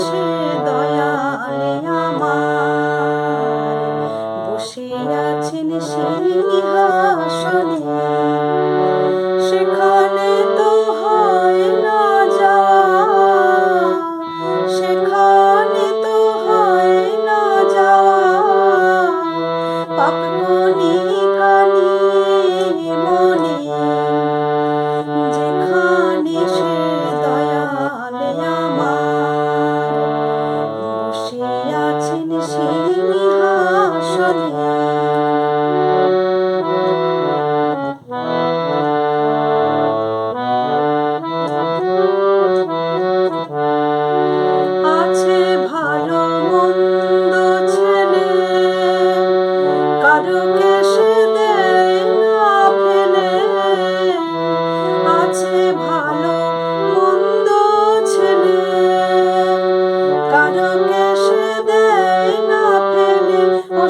去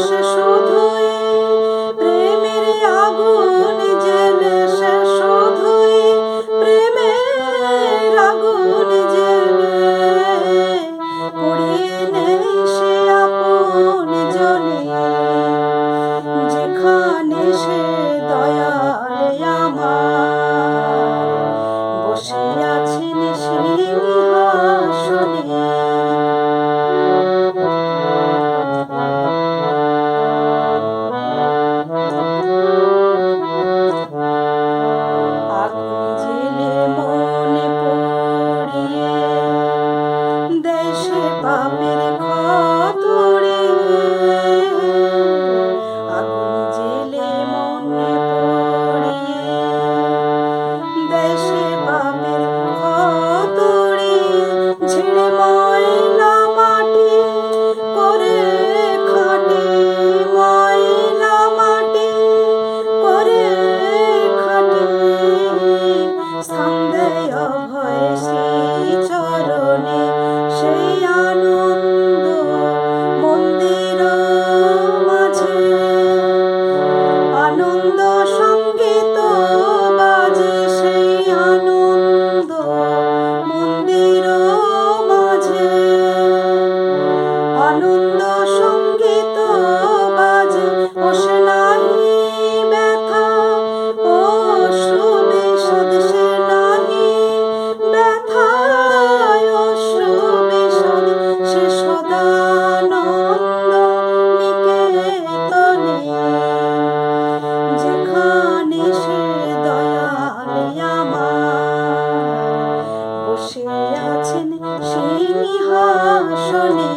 মানুষ শুধুই, প্রেমের আগুন জেলে সে শুধুই, প্রেমের আগুন জেলে। পুড়িয়ে নেই সে আপন জনে, যেখানে সে আমার। বসে আছেন সেই হাসনে